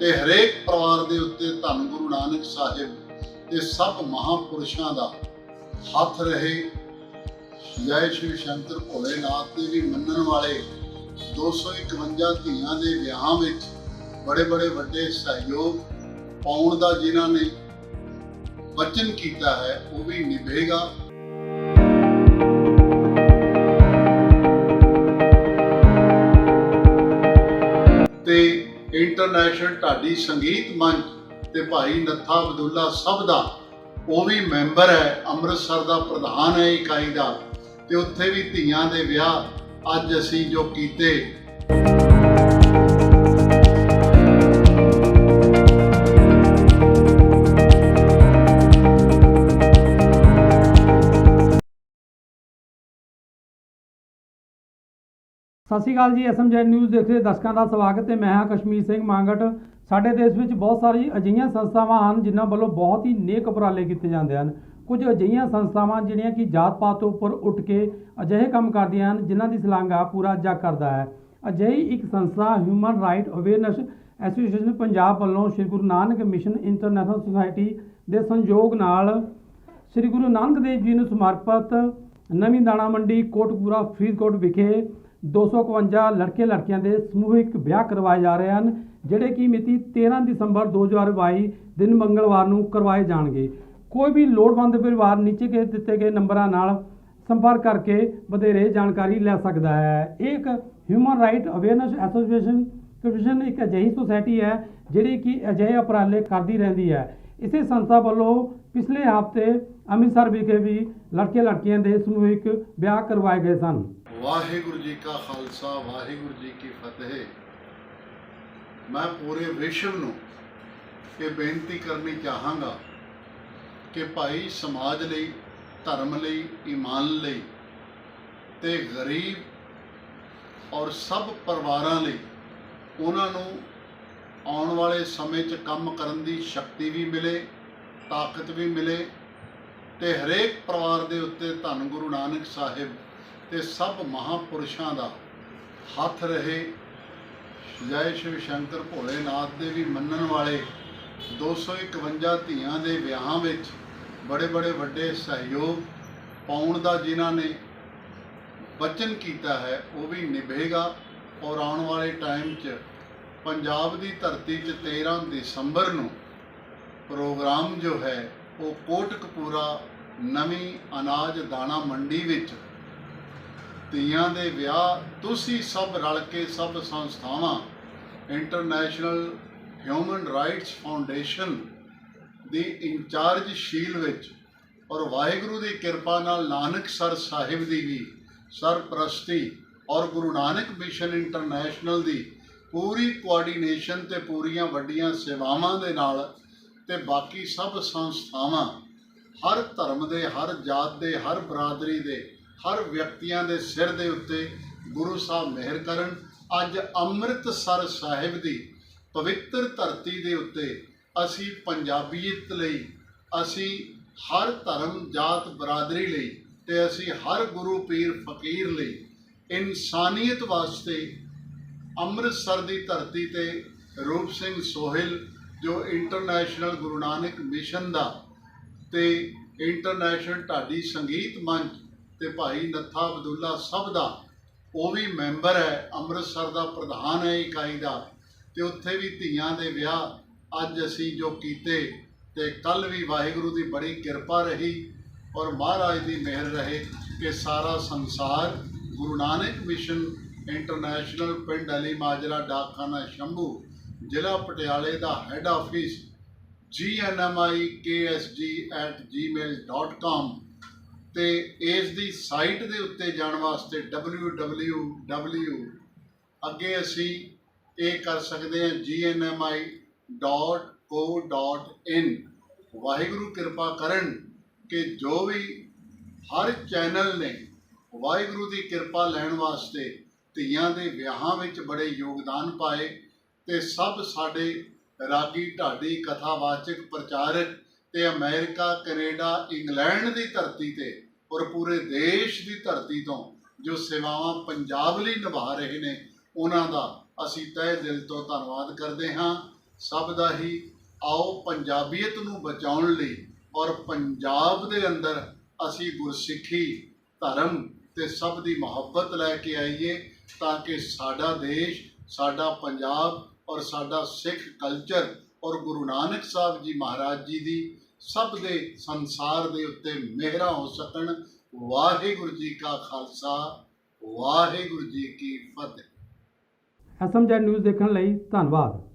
ਤੇ ਹਰੇਕ ਪਰਿਵਾਰ ਦੇ ਉੱਤੇ ਧੰਨ ਗੁਰੂ ਨਾਨਕ ਸਾਹਿਬ ਤੇ ਸਭ ਮਹਾਪੁਰਸ਼ਾਂ ਦਾ ਹੱਥ ਰਹੇ। ਜੈ ਸ਼੍ਰੀ ਸ਼ੰਕਰ ਭੋਲੇਨਾਥ ਦੇ ਵੀ ਮੰਨਣ ਵਾਲੇ 251 ਧੀਆਂ ਦੇ ਵਿਆਹਾਂ ਵਿੱਚ ਬੜੇ ਬੜੇ ਵੱਡੇ ਸਹਿਯੋਗ ਪਾਉਣ ਦਾ ਜਿਨ੍ਹਾਂ ਨੇ ਵਚਨ ਕੀਤਾ ਹੈ, ਉਹ ਵੀ ਨਿਭੇਗਾ। ਇੰਟਰਨੈਸ਼ਨਲ ਢਾਡੀ ਸੰਗੀਤ ਮੰਚ ਤੇ ਭਾਈ ਨੱਥਾ ਅਬਦੁੱਲਾ ਸਭ ਦਾ, ਉਹ ਵੀ ਮੈਂਬਰ ਹੈ, ਅੰਮ੍ਰਿਤਸਰ ਦਾ ਪ੍ਰਧਾਨ ਹੈ ਇਕਾਈ ਦਾ ਤੇ ਉੱਥੇ ਵੀ ਧੀਆਂ ਦੇ ਵਿਆਹ ਅੱਜ ਅਸੀਂ ਜੋ ਕੀਤੇ। ਸਤਿ ਸ਼੍ਰੀ ਅਕਾਲ ਜੀ ਐਸਐਮਜੀ ਨਿਊਜ਼ ਦੇਖ ਰਹੇ ਦਰਸ਼ਕਾਂ ਦਾ ਸਵਾਗਤ ਹੈ। ਮੈਂ ਹਾਂ ਕਸ਼ਮੀਰ ਸਿੰਘ ਮੰਗਟ। ਸਾਡੇ ਦੇਸ਼ ਵਿੱਚ ਬਹੁਤ ਸਾਰੀ ਅਜਿਹੀਆਂ ਸੰਸਥਾਵਾਂ ਹਨ, ਜਿਨ੍ਹਾਂ ਵੱਲੋਂ ਬਹੁਤ ਹੀ ਨੇਕ ਉਪਰਾਲੇ ਕੀਤੇ ਜਾਂਦੇ ਹਨ। ਕੁਝ ਅਜਿਹੀਆਂ ਸੰਸਥਾਵਾਂ ਜਿਹੜੀਆਂ ਕਿ ਜਾਤ ਪਾਤ ਤੋਂ ਉੱਪਰ ਉੱਠ ਕੇ ਅਜਿਹੇ ਕੰਮ ਕਰਦੀਆਂ ਹਨ, ਜਿਨ੍ਹਾਂ ਦੀ ਸ਼ਲਾਘਾ ਪੂਰਾ ਜੱਗ ਕਰਦਾ ਹੈ। ਅਜਿਹੀ ਇੱਕ ਸੰਸਥਾ human right awareness association Punjab ਵੱਲੋਂ Shri Guru Nanak mission international society ਦੇ ਸੰਯੋਗ ਨਾਲ ਸ੍ਰੀ ਗੁਰੂ ਨਾਨਕ ਦੇਵ ਜੀ ਨੂੰ ਸਮਰਪਿਤ ਨਵੀਂ ਦਾਣਾ ਮੰਡੀ, ਕੋਟਕਪੂਰਾ, ਫਰੀਦਕੋਟ ਵਿਖੇ 251 ਲੜਕੇ ਲੜਕੀਆਂ ਦੇ ਸਮੂਹਿਕ ਵਿਆਹ ਕਰਵਾਏ ਜਾ ਰਹੇ ਹਨ, ਜਿਹੜੇ ਕਿ ਮਿਤੀ 13 ਦਸੰਬਰ 2022 ਦਿਨ ਮੰਗਲਵਾਰ ਨੂੰ ਕਰਵਾਏ ਜਾਣਗੇ। ਕੋਈ ਵੀ ਲੋੜਵੰਦ ਪਰਿਵਾਰ ਨੀਚੇ ਕੇ ਦਿੱਤੇ ਗਏ ਨੰਬਰਾਂ ਨਾਲ ਸੰਪਰਕ ਕਰਕੇ ਵਧੇਰੇ ਜਾਣਕਾਰੀ ਲੈ ਸਕਦਾ ਹੈ। ਇਹ ਇੱਕ human right awareness association commission ਇੱਕ ਅਜਿਹੀ ਸੁਸਾਇਟੀ ਹੈ, ਜਿਹੜੀ ਕਿ ਅਜਿਹੇ ਉਪਰਾਲੇ ਕਰਦੀ ਰਹਿੰਦੀ ਹੈ। ਇਸੇ ਸੰਸਥਾ ਵੱਲੋਂ ਪਿਛਲੇ ਹਫ਼ਤੇ ਅੰਮ੍ਰਿਤਸਰ ਵਿਖੇ ਵੀ ਲੜਕੇ ਲੜਕੀਆਂ ਦੇ ਸਮੂਹਿਕ ਵਿਆਹ ਕਰਵਾਏ ਗਏ ਸਨ। ਵਾਹਿਗੁਰੂ ਜੀ ਕਾ ਖਾਲਸਾ, ਵਾਹਿਗੁਰੂ ਜੀ ਕੀ ਫਤਿਹ। ਮੈਂ ਪੂਰੇ ਵਿਸ਼ਵ ਨੂੰ ਇਹ ਬੇਨਤੀ ਕਰਨੀ ਚਾਹਾਂਗਾ ਕਿ ਭਾਈ ਸਮਾਜ ਲਈ, ਧਰਮ ਲਈ, ਈਮਾਨ ਲਈ ਤੇ ਗਰੀਬ ਔਰ ਸਭ ਪਰਿਵਾਰਾਂ ਲਈ ਉਹਨਾਂ ਨੂੰ ਆਉਣ ਵਾਲੇ ਸਮੇਂ 'ਚ ਕੰਮ ਕਰਨ ਦੀ ਸ਼ਕਤੀ ਵੀ ਮਿਲੇ, ਤਾਕਤ ਵੀ ਮਿਲੇ ਤੇ ਹਰੇਕ ਪਰਿਵਾਰ ਦੇ ਉੱਤੇ ਧੰਨ ਗੁਰੂ ਨਾਨਕ ਸਾਹਿਬ ਤੇ ਸਭ ਮਹਾਪੁਰਸ਼ਾਂ ਦਾ ਹੱਥ ਰਹੇ ਜੈ ਸ਼ਿਵ ਸ਼ੰਕਰ ਭੋਲੇਨਾਥ ਦੇ ਵੀ ਮੰਨਣ ਵਾਲੇ 251 ਧੀਆਂ ਦੇ ਵਿਆਹਾਂ ਵਿੱਚ ਬੜੇ ਬੜੇ ਵੱਡੇ ਸਹਿਯੋਗ ਪਾਉਣ ਦਾ ਜਿਨ੍ਹਾਂ ਨੇ ਵਚਨ ਕੀਤਾ ਹੈ, ਉਹ ਵੀ ਨਿਭੇਗਾ। ਔਰ ਆਉਣ ਵਾਲੇ ਟਾਈਮ 'ਚ ਪੰਜਾਬ ਦੀ ਧਰਤੀ 'ਚ 13 ਦਸੰਬਰ ਨੂੰ ਪ੍ਰੋਗਰਾਮ ਜੋ ਹੈ, ਉਹ ਕੋਟਕਪੂਰਾ ਨਵੀਂ ਅਨਾਜ ਦਾਣਾ ਮੰਡੀ ਵਿੱਚ ਧੀਆਂ ਦੇ ਵਿਆਹ, ਤੁਸੀਂ ਸਭ ਰਲ ਕੇ ਸਭ ਸੰਸਥਾਵਾਂ ਇੰਟਰਨੈਸ਼ਨਲ ਹਿਊਮਨ ਰਾਈਟਸ ਫਾਊਂਡੇਸ਼ਨ ਦੀ ਇੰਚਾਰਜ ਸ਼ੀਲ ਵਿੱਚ ਔਰ ਵਾਹਿਗੁਰੂ ਦੀ ਕਿਰਪਾ ਨਾਲ ਨਾਨਕ ਸਰ ਸਾਹਿਬ ਦੀ ਵੀ ਸਰਪ੍ਰਸਤੀ ਔਰ ਗੁਰੂ ਨਾਨਕ ਮਿਸ਼ਨ ਇੰਟਰਨੈਸ਼ਨਲ ਦੀ ਪੂਰੀ ਕੋਆਰਡੀਨੇਸ਼ਨ ਤੇ ਪੂਰੀਆਂ ਵੱਡੀਆਂ ਸੇਵਾਵਾਂ ਦੇ ਨਾਲ ਤੇ ਬਾਕੀ ਸਭ ਸੰਸਥਾਵਾਂ ਹਰ ਧਰਮ ਦੇ, ਹਰ ਜਾਤ ਦੇ, ਹਰ ਬਰਾਦਰੀ ਦੇ ਹਰ ਵਿਅਕਤੀਆਂ ਦੇ ਸਿਰ ਦੇ ਉੱਤੇ ਗੁਰੂ ਸਾਹਿਬ ਮਿਹਰ ਕਰਨ। ਅੱਜ ਅੰਮ੍ਰਿਤਸਰ ਸਾਹਿਬ ਦੀ ਪਵਿੱਤਰ ਧਰਤੀ ਦੇ ਉੱਤੇ ਅਸੀਂ ਪੰਜਾਬੀਅਤ ਲਈ, ਅਸੀਂ ਹਰ ਧਰਮ ਜਾਤ ਬਰਾਦਰੀ ਲਈ ਤੇ ਅਸੀਂ ਹਰ ਗੁਰੂ ਪੀਰ ਫਕੀਰ ਲਈ ਇਨਸਾਨੀਅਤ ਵਾਸਤੇ ਅੰਮ੍ਰਿਤਸਰ ਦੀ ਧਰਤੀ ਤੇ ਰੂਪ ਸਿੰਘ ਸੋਹਿਲ, ਜੋ ਇੰਟਰਨੈਸ਼ਨਲ ਗੁਰੂ ਨਾਨਕ ਮਿਸ਼ਨ ਦਾ ਤੇ ਇੰਟਰਨੈਸ਼ਨਲ ਢਾਡੀ ਸੰਗੀਤ ਮੰਚ ਤੇ ਭਾਈ ਨੱਥਾ ਅਬਦੁੱਲਾ ਸਭ ਦਾ, ਉਹ ਵੀ ਮੈਂਬਰ ਹੈ, ਅੰਮ੍ਰਿਤਸਰ ਦਾ ਪ੍ਰਧਾਨ ਹੈ ਇਕਾਈ ਦਾ। ਤੇ ਉੱਥੇ ਵੀ ਧੀਆਂ ਦੇ ਵਿਆਹ ਅੱਜ ਅਸੀਂ ਜੋ ਕੀਤੇ, ਤੇ ਕੱਲ ਵੀ ਵਾਹਿਗੁਰੂ ਦੀ ਬੜੀ ਕਿਰਪਾ ਰਹੀ ਔਰ ਮਹਾਰਾਜ ਦੀ ਮਿਹਰ ਰਹੇ ਕਿ ਸਾਰਾ ਸੰਸਾਰ, ਗੁਰੂ ਨਾਨਕ ਮਿਸ਼ਨ ਇੰਟਰਨੈਸ਼ਨਲ ਪਿੰਡ ਅਲੀ ਮਾਜਰਾ ਡਾਕਖਾਨਾ ਸ਼ੰਭੂ, ਜ਼ਿਲ੍ਹਾ ਪਟਿਆਲੇ ਦਾ ਹੈੱਡ ਆਫਿਸ gnmikSG@gmail.com ਤੇ ਇਸ ਦੀ ਸਾਈਟ ਦੇ ਉੱਤੇ ਜਾਣ ਵਾਸਤੇ www ਅੱਗੇ ਅਸੀਂ ਇਹ ਕਰ ਸਕਦੇ ਹਾਂ gnmi.co.in ਵਾਹਿਗੁਰੂ ਕਿਰਪਾ ਕਰਨ ਕਿ ਜੋ ਵੀ ਹਰ ਚੈਨਲ ਨੇ ਵਾਹਿਗੁਰੂ ਦੀ ਕਿਰਪਾ ਲੈਣ ਵਾਸਤੇ ਧੀਆਂ ਦੇ ਵਿਆਹਾਂ ਵਿੱਚ ਬੜੇ ਯੋਗਦਾਨ ਪਾਏ ਤੇ ਸਭ ਸਾਡੇ ਰਾਗੀ ਢਾਡੀ ਕਥਾਵਾਚਕ ਪ੍ਰਚਾਰਕ ਤੇ ਅਮਰੀਕਾ, ਕੈਨੇਡਾ, ਇੰਗਲੈਂਡ ਦੀ ਧਰਤੀ ਤੇ ਔਰ ਪੂਰੇ ਦੇਸ਼ ਦੀ ਧਰਤੀ ਤੋਂ ਜੋ ਸੇਵਾਵਾਂ ਪੰਜਾਬ ਲਈ ਨਿਭਾ ਰਹੇ ਨੇ, ਉਹਨਾਂ ਦਾ ਅਸੀਂ ਤਹਿ ਦਿਲ ਤੋਂ ਧੰਨਵਾਦ ਕਰਦੇ ਹਾਂ। ਸਭ ਦਾ ਹੀ ਆਓ ਪੰਜਾਬੀਅਤ ਨੂੰ ਬਚਾਉਣ ਲਈ ਔਰ ਪੰਜਾਬ ਦੇ ਅੰਦਰ ਅਸੀਂ ਗੁਰਸਿੱਖੀ, ਧਰਮ ਤੇ ਸਭ ਦੀ ਮੁਹੱਬਤ ਲੈ ਕੇ ਆਈਏ ਤਾਂ ਕਿ ਸਾਡਾ ਦੇਸ਼, ਸਾਡਾ ਪੰਜਾਬ ਔਰ ਸਾਡਾ ਸਿੱਖ ਕਲਚਰ ਔਰ ਗੁਰੂ ਨਾਨਕ ਸਾਹਿਬ ਜੀ ਮਹਾਰਾਜ ਜੀ ਦੀ ਸਭ ਦੇ ਸੰਸਾਰ ਦੇ ਉੱਤੇ ਮਿਹਰਾਂ ਹੋ ਸਕਣ ਵਾਹਿਗੁਰੂ ਜੀ ਕਾ ਖਾਲਸਾ, ਵਾਹਿਗੁਰੂ ਜੀ ਕੀ ਫਤਿਹ। ਐਸਐਮਜੈਡ ਨਿਊਜ਼ ਦੇਖਣ ਲਈ ਧੰਨਵਾਦ।